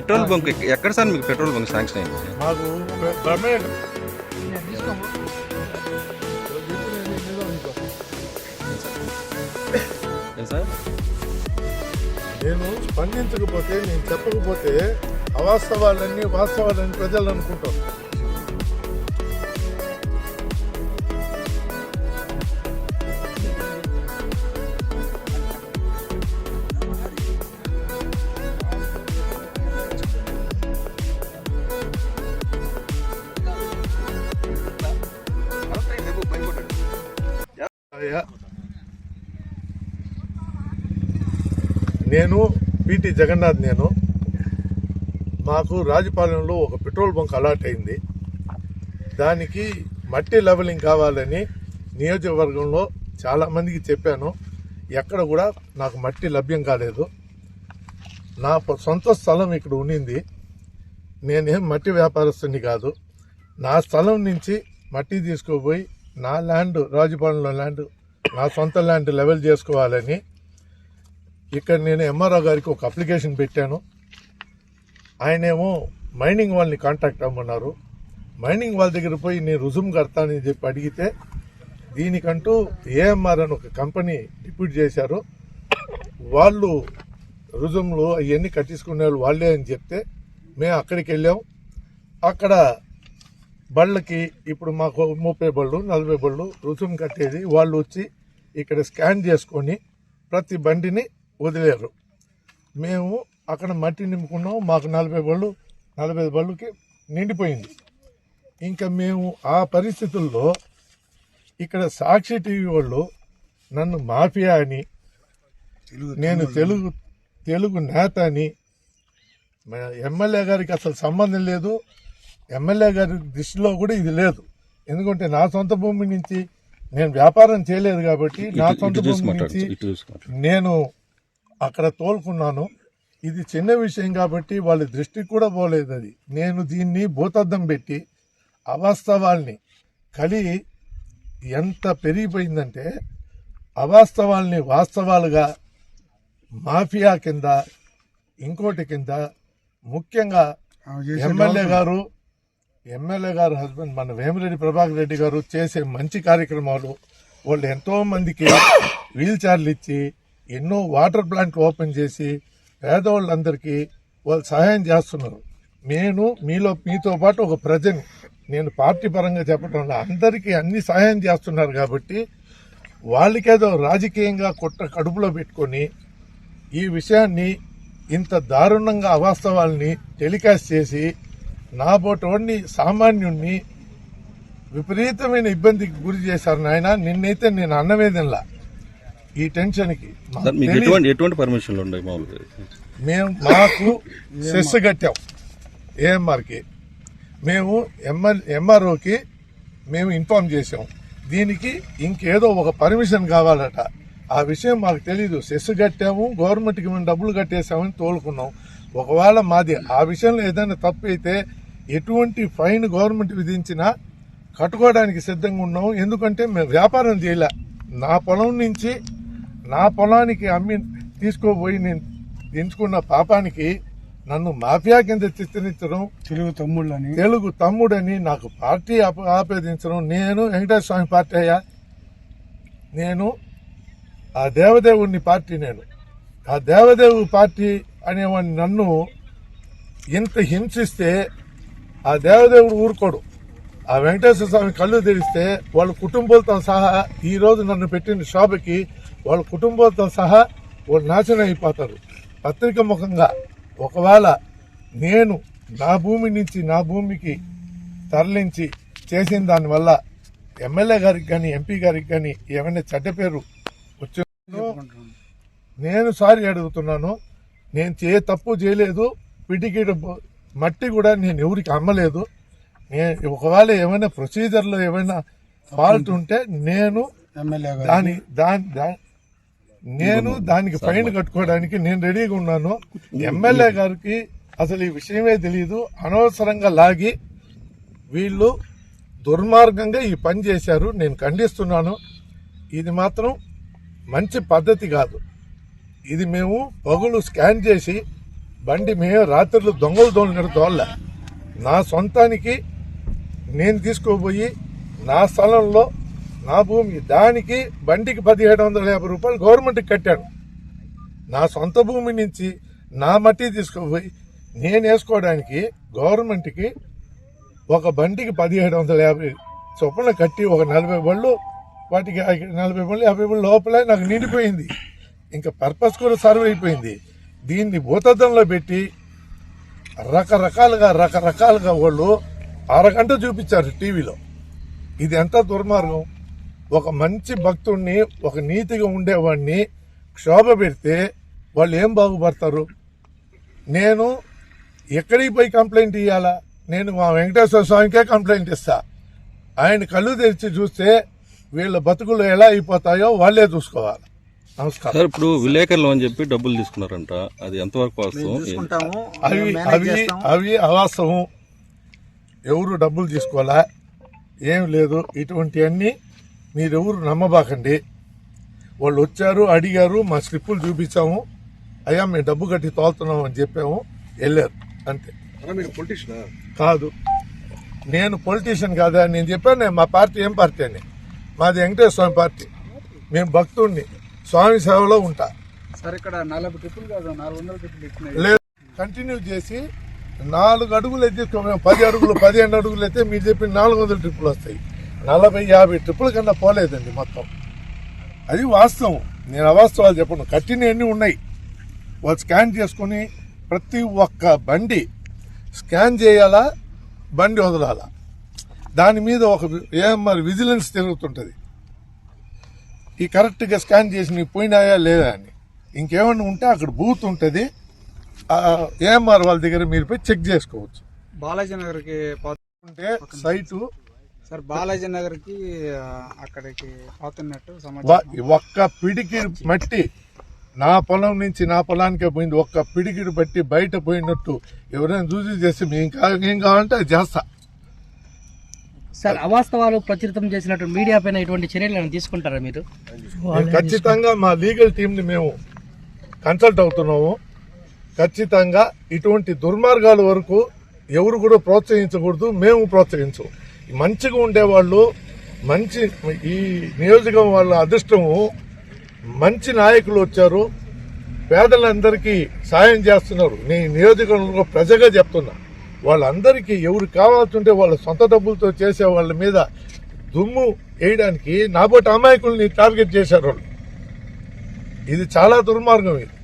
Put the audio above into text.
Petrol bunk ఎక్క- ఎక్కడ sir మీకు పెట్రోల్ బంక్ శాంక్షన్ అయింది? మాకు సార్? నేను స్పందించకపోతే నేను చెప్పకపోతే అవాస్తవాలన్నీ వాస్తవాలని ప్రజలు అనుకుంటారు. నేను పిటి జగన్నాథ్ నేను. మాకు రాజపాలెంలో ఒక పెట్రోల్ బంక్ అలాట్ అయింది. దానికి మట్టి లెవలింగ్ కావాలని నియోజకవర్గంలో చాలా మందికి చెప్పాను. ఎక్కడ కూడా నాకు మట్టి లభ్యం కాలేదు. నా సొంత స్థలం ఇక్కడ ఉండింది. నేనేం మట్టి వ్యాపారస్తుని కాదు. నా స్థలం నుంచి మట్టి తీసుకుపోయి నా ల్యాండ్ రాజుపాలెంలో ల్యాండ్ నా సొంత ల్యాండ్ లెవెల్ చేసుకోవాలని ఇక్కడ నేను ఎంఆర్ఓ గారికి ఒక అప్లికేషన్ పెట్టాను. ఆయనేమో మైనింగ్ వాళ్ళని కాంటాక్ట్ అవ్వమన్నారు మైనింగ్ వాళ్ళ దగ్గర పోయి నేను రుజుము కడతానని చెప్పి అడిగితే దీనికంటూ ఏఎంఆర్ అని ఒక కంపెనీ డిప్యూట్ చేశారు. వాళ్ళు రుజుములు అవన్నీ కట్టించుకునే వాళ్ళు వాళ్ళే అని చెప్తే మేము అక్కడికి వెళ్ళాం. అక్కడ బళ్ళకి ఇప్పుడు మాకు ముప్పై బళ్ళు నలభై బళ్ళు రుసుము కట్టేది. వాళ్ళు వచ్చి ఇక్కడ స్కాన్ చేసుకొని ప్రతి బండిని వదిలేరు. మేము అక్కడ మట్టి నింపుకున్నాం. మాకు నలభై బళ్ళు నలభై బళ్ళుకి నిండిపోయింది. ఇంకా మేము ఆ పరిస్థితుల్లో ఇక్కడ సాక్షి టీవీ వాళ్ళు నన్ను మాఫియా అని నేను తెలుగు తెలుగు నేత అని ఎమ్మెల్యే గారికి అసలు సంబంధం లేదు. ఎమ్మెల్యే గారి దృష్టిలో కూడా ఇది లేదు. ఎందుకంటే నా సొంత భూమి నుంచి నేను వ్యాపారం చేయలేదు కాబట్టి నా సొంత భూమి నుంచి. నేను అక్కడ తోలుకున్నాను. ఇది చిన్న విషయం కాబట్టి వాళ్ళ దృష్టికి కూడా పోలేదు అది. నేను దీన్ని భూతద్దం పెట్టి అవాస్తవాల్ని కలి ఎంత పెరిగిపోయిందంటే అవాస్తవాల్ని వాస్తవాలుగా మాఫియా కింద ఇంకోటి కింద ముఖ్యంగా ఎమ్మెల్యే గారు ఎమ్మెల్యే గారు హస్బెండ్ మన వేమిరెడ్డి ప్రభాకర్ రెడ్డి గారు చేసే మంచి కార్యక్రమాలు వాళ్ళు ఎంతో మందికి వీల్ చైర్లు ఇచ్చి ఎన్నో వాటర్ ప్లాంట్లు ఓపెన్ చేసి పేదవాళ్ళందరికీ వాళ్ళు సహాయం చేస్తున్నారు. నేను మీలో మీతో పాటు ఒక ప్రజని నేను పార్టీ పరంగా చెప్పడం అందరికీ అన్ని సహాయం చేస్తున్నారు కాబట్టి వాళ్ళకేదో రాజకీయంగా కుట్ర కడుపులో పెట్టుకొని ఈ విషయాన్ని ఇంత దారుణంగా అవాస్తవాల్ని టెలికాస్ట్ చేసి నా బోటోడిని సామాన్యుణ్ణి విపరీతమైన ఇబ్బందికి గురి చేశారు నాయన. నిన్నైతే నేను అన్నవేదనలా ఈ టెన్షన్కి. ఎటువంటి ఎటువంటి పర్మిషన్లు ఉన్నాయి మామూలుగా? మేము మాకు సెస్ కట్టాం ఏఎంఆర్కి. మేము ఎంఆర్ ఎంఆర్ఓకి మేము ఇన్ఫార్మ్ చేసాం దీనికి ఇంకేదో ఒక పర్మిషన్ కావాలట. ఆ విషయం మాకు తెలీదు. సెస్ కట్టాము గవర్నమెంట్కి మేము డబ్బులు కట్టేసామని తోలుకున్నాం. ఒకవేళ మాది ఆ విషయంలో ఏదైనా తప్పు అయితే ఎటువంటి ఫైన్ గవర్నమెంట్ విధించినా కట్టుకోవడానికి సిద్ధంగా ఉన్నాం. ఎందుకంటే మేము వ్యాపారం చేయలే. నా పొలం నుంచి నా పొలానికి అమ్మి తీసుకోపోయి నేను ఎంచుకున్న పాపానికి నన్ను మాఫియా కింద చిత్రించడం తెలుగు తమ్ముళ్ళని. తెలుగు తమ్ముడని నాకు పార్టీ ఆప- ఆపేదించడం. నేను వెంకటేశ్వర స్వామి పార్టీ అయ్యా. నేను ఆ దేవదేవుని పార్టీ నేను. ఆ దేవదేవు పార్టీ అనేవాడిని నన్ను ఇంత హింసిస్తే ఆ దేవదేవుడు ఊరుకోడు. ఆ వెంకటేశ్వర స్వామి కళ్ళు తెరిస్తే వాళ్ళ కుటుంబాలతో సహా ఈ రోజు నన్ను పెట్టిన షాపుకి వాళ్ళ కుటుంబాలతో సహా వాళ్ళు నాశనం అయిపోతారు. పత్రిక ముఖంగా ఒకవేళ నేను నా భూమి నుంచి నా భూమికి తరలించి చేసిన దానివల్ల ఎమ్మెల్యే గారికి కానీ ఎంపీ గారికి కానీ ఏమైనా చెడ్డ పేరు వచ్చిందో నేను సారీ అడుగుతున్నాను. నేను చే తప్పు చేయలేదు. పిటికి మట్టి కూడా నేను ఎవరికి అమ్మలేదు. నేను ఒకవేళ ఏమైనా ప్రొసీజర్లో ఏమైనా ఫాల్ట్ ఉంటే నేను దాని దాని దా- నేను దానికి ఫైన్ కట్టుకోవడానికి నేను రెడీగా ఉన్నాను. ఎమ్మెల్యే గారికి అసలు ఈ విషయమే తెలియదు అనవసరంగా లాగి వీళ్ళు దుర్మార్గంగా ఈ పని చేశారు. నేను ఖండిస్తున్నాను. ఇది మాత్రం మంచి పద్ధతి కాదు. ఇది మేము పగులు స్కాన్ చేసి బండి మేము రాత్రులు దొంగలు దోలినట్టు దోళ్ళ నా సొంతానికి నేను తీసుకోబోయి నా స్థలంలో నా భూమి దానికి బండికి పదిహేడు వందల యాభై రూపాయలు గవర్నమెంట్కి కట్టాను నా సొంత భూమి నుంచి నా మట్టి తీసుకుపోయి నేను వేసుకోవడానికి గవర్నమెంట్కి ఒక బండికి పదిహేడు వందల యాభై చొప్పున కట్టి ఒక నలభై బళ్ళు వాటికి ఆ నలభై బళ్ళు యాభై బళ్ళు లోపలే నాకు నిండిపోయింది. ఇంకా పర్పస్ కూడా సర్వ్ అయిపోయింది. దీన్ని భూతద్దంలో పెట్టి రకరకాలుగా రకరకాలుగా వాళ్ళు అరగంట చూపించారు టీవీలో. ఇది ఎంత దుర్మార్గం? ఒక మంచి భక్తుడిని ఒక నీతిగా ఉండేవాడిని క్షోభ పెడితే వాళ్ళు ఏం బాగుపడతారు? నేను ఎక్కడికి పోయి కంప్లైంట్ ఇవ్వాలా నేను మా వెంకటేశ్వర స్వామికే కంప్లైంట్ ఇస్తా. ఆయన కళ్ళు తెరిచి చూస్తే వీళ్ళ బతుకులు ఎలా అయిపోతాయో వాళ్ళే చూసుకోవాలి. నమస్కారం. సార్ ఇప్పుడు విలేకరులు అని చెప్పి డబ్బులు తీసుకున్నారంట. అది ఎంతవరకు వాస్తవం? అవి అవి అవి అవాస్తవం. ఎవరు డబ్బులు తీసుకోవాలా? ఏం లేదు. ఇటువంటివన్నీ మీరెవరు నమ్మబాకండి. వాళ్ళు వచ్చారు అడిగారు మా స్లిప్పులు చూపించాము. అయ్యా మేము డబ్బు కట్టి తోలుతున్నాం అని చెప్పాము. వెళ్ళారు. అంతే. కాదు. నేను పొలిటీషియన్ కాదా? నేను చెప్పాను నేను మా పార్టీ ఏం పార్టీ అని? మాది వెంకటేశ్వర స్వామి పార్టీ. మేము భక్తుడిని. స్వామి సేవలో ఉంటా. సార్ ఇక్కడ నలభై ట్రిప్పులు కాదు నాలుగు వందల ట్రిప్పులు ఇచ్చినాయి. లేదు కంటిన్యూ చేసి నాలుగు అడుగులు అయితే పది అడుగులు పదిహేను అడుగులు అయితే మీరు చెప్పిన నాలుగు వందల ట్రిప్పులు వస్తాయి. నలభై యాభై ట్రిప్పుల కన్నా పోలేదండి మొత్తం. అది వాస్తవం. నేను అవాస్తవాలు చెప్పను. కట్టినవన్నీ ఉన్నాయి? వాళ్ళు స్కాన్ చేసుకుని ప్రతి ఒక్క బండి స్కాన్ చేయాలా? బండి వదలాలా? దాని మీద ఒక ఏం మరి విజిలెన్స్ తిరుగుతుంటుంది. ఈ కరెక్ట్గా స్కాన్ చేసి నీకు పోయినాయా లేదా అని. ఇంకేమన్నా ఉంటే అక్కడ బూత్ ఉంటుంది. ఏఎంఆర్ వాళ్ళ దగ్గర మీరు పోయి చెక్ చేసుకోవచ్చు. బాలాజీ నగర్కి ఉంటే సైటు సార్ బాలాజీ నగర్కి అక్కడికి పోతున్నట్టు ఒక్క పిడికి మట్టి నా పొలం నుంచి నా పొలానికే పోయింది. ఒక్క పిడికిడి బట్టి బయట పోయినట్టు ఎవరైనా చూసి చేస్తే మేము కా- ఏం కావాలంటే అది చేస్తా. సార్ అవాస్తవాలు ప్రచురితం చేసినట్టు మీడియా పైన ఇటువంటి చర్యలను తీసుకుంటారా మీరు? ఖచ్చితంగా మా లీగల్ టీంని మేము కన్సల్ట్ అవుతున్నాము. ఖచ్చితంగా ఇటువంటి దుర్మార్గాల వరకు ఎవరు కూడా ప్రోత్సహించకూడదు మేము ప్రోత్సహించు. మంచిగా ఉండేవాళ్ళు మంచి ఈ నియోజకం వాళ్ళ అదృష్టము మంచి నాయకులు వచ్చారు పేదలందరికీ సాయం చేస్తున్నారు. నీ నియోజకవర్గంలో ప్రజగా చెప్తున్నా. వాళ్ళందరికీ ఎవరు కావాల్సింటే వాళ్ళ సొంత డబ్బులతో చేసే వాళ్ళ మీద దుమ్ము వేయడానికి నాబోటి అమాయకుల్ని టార్గెట్ చేశారు వాళ్ళు. ఇది చాలా దుర్మార్గం ఇది.